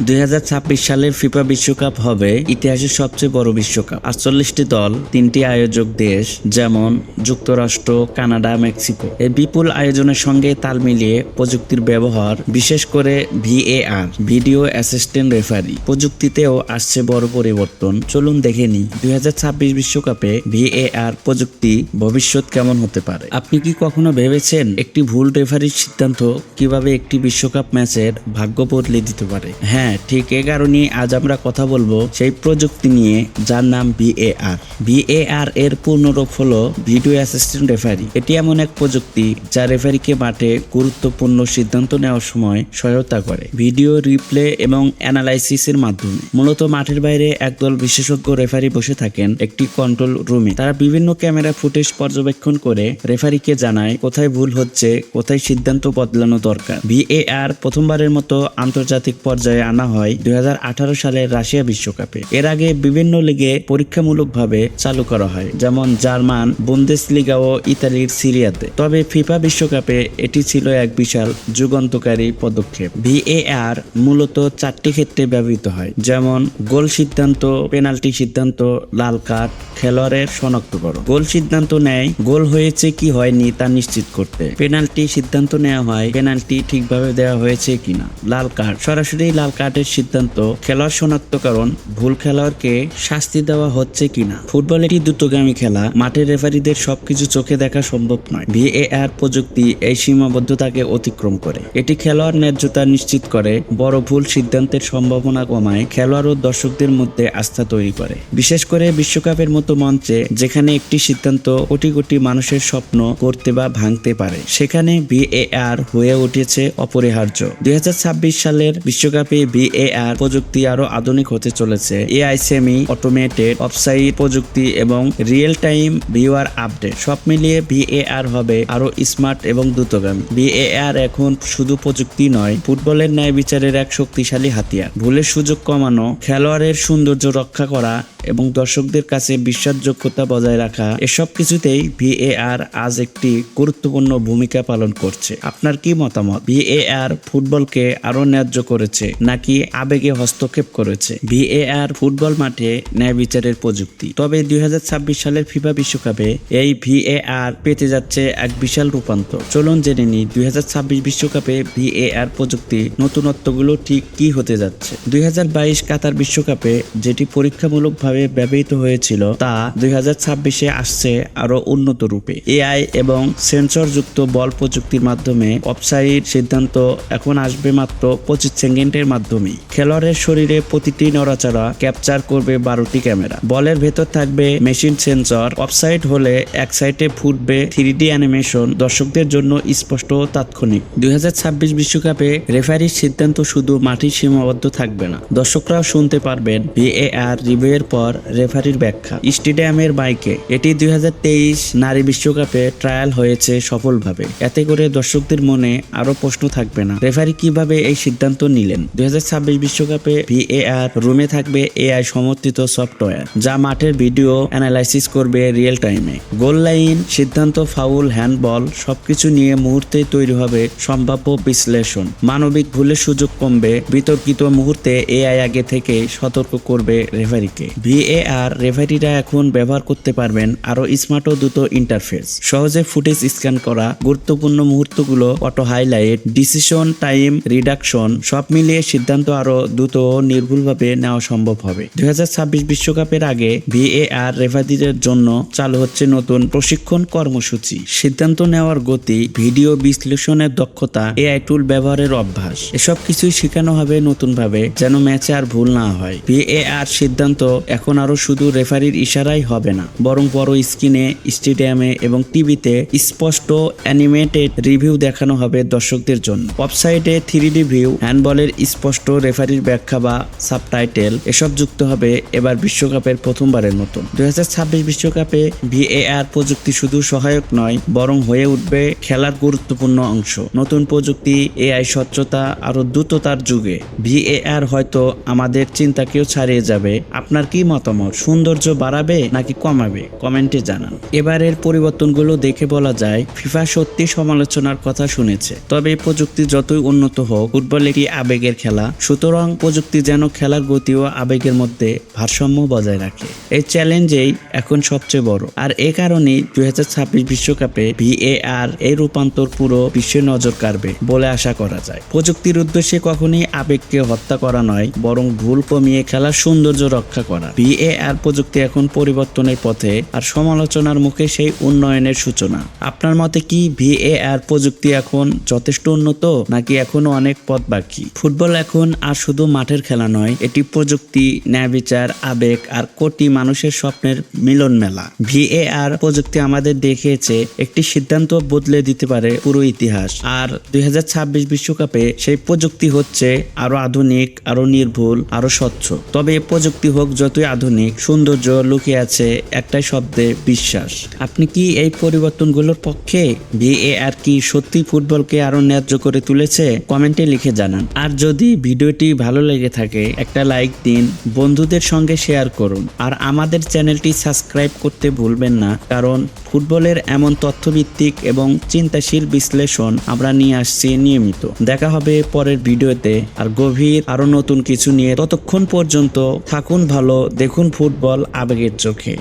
দুই সালের ফিফা বিশ্বকাপ হবে ইতিহাসের সবচেয়ে বড় বিশ্বকাপ। আটচল্লিশটি দল, তিনটি আয়োজক দেশ, যেমন যুক্তরাষ্ট্র, কানাডা, মেক্সিকো। এই বিপুল আয়োজনের সঙ্গে তাল মিলিয়ে প্রযুক্তির ব্যবহার, বিশেষ করে ভিএআর, ভিডিও অ্যাসিস্ট্যান্ট রেফারি। প্রযুক্তিতেও আসছে বড় পরিবর্তন। চলুন দেখে নিই, দুই বিশ্বকাপে ভিএআর প্রযুক্তি ভবিষ্যৎ কেমন হতে পারে? আপনি কি কখনো ভেবেছেন একটি ভুল রেফারির সিদ্ধান্ত কীভাবে একটি বিশ্বকাপ ম্যাচের ভাগ্য বদলে দিতে পারে? হ্যাঁ ঠিক এ কারণে আজ আমরা কথা বলব সেই প্রযুক্তি নিয়ে, যার নাম ভিএআর ভিএআর এর পূর্ণরূপ হলো ভিডিও অ্যাসিস্ট্যান্ট রেফারি এটি এমন এক প্রযুক্তি যা রেফারিকে মাঠে গুরুত্বপূর্ণ সিদ্ধান্ত নেওয়ার সময় সহায়তা করে। ভিডিও রিপ্লে এবং অ্যানালাইসিসের মাধ্যমে। মূলত মাঠের বাইরে একদল বিশেষজ্ঞ রেফারি বসে থাকেন একটি কন্ট্রোল রুমে তারা বিভিন্ন ক্যামেরা ফুটেজ পর্যবেক্ষণ করে রেফারিকে জানায় কোথায় ভুল হচ্ছে, কোথায় সিদ্ধান্ত বদলানো দরকার। ভিএআর প্রথমবারের মতো আন্তর্জাতিক পর্যায়ে আনা হয় দুই সালের রাশিয়া বিশ্বকাপে। এর আগে বিভিন্ন লিগে পরীক্ষামূলকভাবে চালু করা হয়, যেমন জার্মান বুন্দেসলিগা ও ইতালির সিরিয়াতে। তবে ফিফা বিশ্বকাপে এটি ছিল এক বিশাল যুগান্তকারী পদক্ষেপ। ভিএআর মূলত চারটি ক্ষেত্রে ব্যবহৃত হয়, যেমন গোল সিদ্ধান্ত, পেনাল্টি সিদ্ধান্ত, লাল কার্ড, খেলোয়াড়ের শনাক্তকরণ গোল সিদ্ধান্ত নেয়, গোল হয়েছে কি হয়নি তা নিশ্চিত করতে। পেনাল্টি সিদ্ধান্ত নেওয়া হয়, পেনাল্টি ঠিকভাবে দেওয়া হয়েছে কিনা। লাল কার্ড, সরাসরি লাল কার্ডের সিদ্ধান্ত খেলোয়াড় শনাক্তকরণ ভুল খেলোয়াড়কে শাস্তি দেওয়া হচ্ছে কিনা। ফুটবল একটি দ্রুতগামী খেলা, মাঠের রেফারিদের সবকিছু চোখে দেখা সম্ভব নয়। ভিএআর প্রযুক্তি এই সীমাবদ্ধতাকে অতিক্রম করে। এটি খেলোয়াড় ন্যায্যতা নিশ্চিত করে, বড় ভুল সিদ্ধান্তের সম্ভাবনা কমায়, খেলোয়াড় ও দর্শকদের মধ্যে আস্থা তৈরি করে। বিশেষ করে বিশ্বকাপের মতো মঞ্চে, যেখানে একটি সিদ্ধান্ত কোটি কোটি মানুষের স্বপ্ন করতে বা ভাঙতে পারে, সেখানে ভিএআর হয়ে উঠেছে অপরিহার্য। দুই হাজার ছাব্বিশ সালের বিশ্বকাপে ভিএআর প্রযুক্তি আরও আধুনিক হতে চলেছে। এআই সেমি অটোমেটেড অফসাইড প্রযুক্তি এবং রিয়েল টাইম ভিউয়ার আপডেট সব মিলিয়ে ভিএআর হবে আরও স্মার্ট এবং দ্রুতগামী। ভিএআর এখন শুধু প্রযুক্তি নয়, ফুটবলের ন্যায় বিচারের এক শক্তিশালী হাতিয়ার। ভুলের সুযোগ কমানো, খেলোয়াড়ের সৌন্দর্য রক্ষা করা এবং দর্শকদের কাছে বিশ্বাসযোগ্যতা বজায় রাখা, এসব কিছুতেই ভিএআর আজ একটি গুরুত্বপূর্ণ ভূমিকা পালন করছে। আপনার কি মতামত? ভিএআর ফুটবলকে আরও ন্যায্য করেছে নাকি আবেগে হস্তক্ষেপ করেছে? ভিএআর ফুটবল মাঠে ন্যায় বিচারের প্রযুক্তি। তবে দুই হাজার ছাব্বিশ সালের ফিফা বিশ্বকাপে এই ভিএআর পেতে যাচ্ছে এক বিশাল রূপান্তর। চলুন জেনে নিই, দুই বিশ্বকাপে ভিএআর প্রযুক্তি নতুনত্বগুলো ঠিক কি হতে যাচ্ছে। দুই হাজার বাইশ কাতার বিশ্বকাপে যেটি পরীক্ষামূলকভাবে ব্যবহৃত হয়েছিল তা দুই আসছে আরও উন্নত রূপে। এআই এবং সেন্সর যুক্ত বল প্রযুক্তির মাধ্যমে অফসাইড সিদ্ধান্ত এখন আসবে মাত্র পঁচিশ সেকেন্ডের মাধ্যমে। খেলোয়াড়ের শরীরে প্রতিটি নড়াচড়া ক্যাপচার করবে বারোটি ক্যামেরা। বলের ভেতর থাকবে মেশিন সেন্সর। অফসাইড হলে এক সাইডে ফুটবে থ্রি ডি অ্যানিমেশন। দর্শকদের জন্য স্পষ্ট ও তাৎক্ষণিক। দুই বিশ্বকাপে রেফারির সিদ্ধান্ত শুধু মাটির সীমাবদ্ধ থাকবে না। দর্শকরাও শুনতে পারবেন ভিএআর রিভিউয়ের পর রেফারির ব্যাখ্যা। স্টেডিয়ামের বাইকে, এটি দুই নারী বিশ্বকাপে ট্রায়াল হয়েছে সফলভাবে। এতে করে দর্শকদের মনে আরও প্রশ্ন থাকবে না, রেফারি কীভাবে এই সিদ্ধান্ত নিলেন? দুই বিশ্বকাপে ভিএআর রুমে থাকবে এআই সমর্থিত সফটওয়্যার, যা মাঠের ভিডিও অ্যানালাইসিস করবে রিয়েল টাইমে। গোল লাইন, সিদ্ধান্ত, ফাউল, হ্যান্ডবল, সবকিছু নিয়ে মুহূর্তে তৈরি হবে সম্ভাব্য বিশ্লেষণ। মানবিক ভুলের সুযোগ কমবে, বিতর্কিত মুহূর্তে এআই আগে থেকে সতর্ক করবে রেফারিকে। ভিএআর রেফারিরা এখন ব্যবহার করতে পারবেন আরও স্মার্ট ও দ্রুত ইন্টারফেস সহজে ফুটেজ স্ক্যান করা, গুরুত্বপূর্ণ মুহূর্তগুলো auto highlight decision time reduction সব মিলিয়ে সিদ্ধান্ত আরও দ্রুত ও নির্ভুলভাবে নেওয়া সম্ভব হবে। দুই বিশ্বকাপের আগে ভিএআর রেফারিদের জন্য চালু হচ্ছে নতুন প্রশিক্ষণ কর্মসূচি। সিদ্ধান্ত নেওয়ার গতি, ভিডিও বিশ্লেষণের দক্ষতা এআই টুল ব্যবহারের অভ্যাস, এসব কিছুই শেখানো হবে নতুনভাবে, যেন ম্যাচে আর ভুল না হয়। ভিএআর সিদ্ধান্ত এখন আরও শুধু রেফারির ইশারাই হবে না, বরং বড় স্ক্রিনে, স্টেডিয়ামে এবং টিভিতে স্পষ্ট অ্যানিমেটেড রিভিউ দেখানো হবে দর্শকদের জন্য। ওয়েবসাইটে থ্রি ডি ভিউ, হ্যান্ডবলের স্পষ্ট রেফারির ব্যাখ্যা বা সাবটাইটেল, এসব যুক্ত হবে এবার বিশ্বকাপের প্রথমবারের মতো। দুই বিশ্বকাপে ভিএআর প্রযুক্তি শুধু সহায়ক নয়, বরং হয়ে উঠবে খেলার গুরুত্বপূর্ণ অংশ। নতুন প্রযুক্তি, এআই স্বচ্ছতা আরও দ্রুততার যুগে। ভিএআর হয়তো আমাদের চিন্তাকেও ছাড়িয়ে যাবে। আপনার কি মতামত সৌন্দর্য বাড়াবে নাকি কমাবে? কমেন্টে জানান। এবারের পরিবর্তনগুলো দেখে বলা যায়, ফিফা সত্যি সমালোচনার কথা শুনেছে। তবে প্রযুক্তি যতই উন্নত হোক, ফুটবল একটি আবেগের খেলা? সুতরাং প্রযুক্তি যেন খেলার গতি ও আবেগের মধ্যে ভারসাম্য বজায় রাখে। এই চ্যালেঞ্জেই এখন সবচেয়ে বড়। আর এ কারণেই দুই বিশ্বকাপে ভিএআর এই রূপান্তর পুরো বিশ্বে নজর কাড়বে বলে আশা করা যায়। প্রযুক্তির উদ্দেশ্যে কখনই আবেগকে হত্যা করা নয়, বরং ভুল কমিয়ে খেলার সৌন্দর্য রক্ষা করা। ভিএআর প্রযুক্তি এখন পরিবর্তনের পথে আর সমালোচনার মুখে সেই উন্নয়নের সূচনা। আপনার মতে কি ভিএআর প্রযুক্তি এখন যথেষ্ট উন্নত, নাকি এখনও অনেক পথ বাকি? ফুটবল এখন আর শুধু মাঠের খেলা নয়, এটি প্রযুক্তি ন্যায় বিচার আবেগ আর কোটি মানুষের স্বপ্নের মিলন মেলা। ভিএআর প্রযুক্তি আমাদের দেখিয়েছে, একটি সিদ্ধান্ত বদলে দিতে পারে পুরো ইতিহাস। আর দুই বিশ্বকাপে সেই প্রযুক্তি হচ্ছে আরও আধুনিক, আরও নির্ভুল, আরও স্বচ্ছ। তবে এ প্রযুক্তি হোক যতই আধুনিক, সৌন্দর্য লুকিয়ে আছে একটাই শব্দে বিশ্বাস। আপনি কি এই পরিবর্তনগুলোর পক্ষে ভিএআর কি সত্যি ফুটবলকে আরও ন্যায্য করে তুলেছে? কমেন্টে লিখে জানান। আর যদি ভিডিওটি ভালো লেগে থাকে, একটা লাইক দিন, বন্ধুদের সঙ্গে শেয়ার করুন। আর আমাদের চ্যানেলটি সাবস্ক্রাইব করতে ভুলবেন না, কারণ ফুটবলের এমন তথ্যভিত্তিক এবং চিন্তাশীল বিশ্লেষণ আমরা নিয়ে আসছি নিয়মিত। দেখা হবে পরের ভিডিওতে। আর গভীর আরও নতুন কিছু নিয়ে ততক্ষণ পর্যন্ত থাকুন ভালো দেখুন ফুটবল আবেগের চোখে।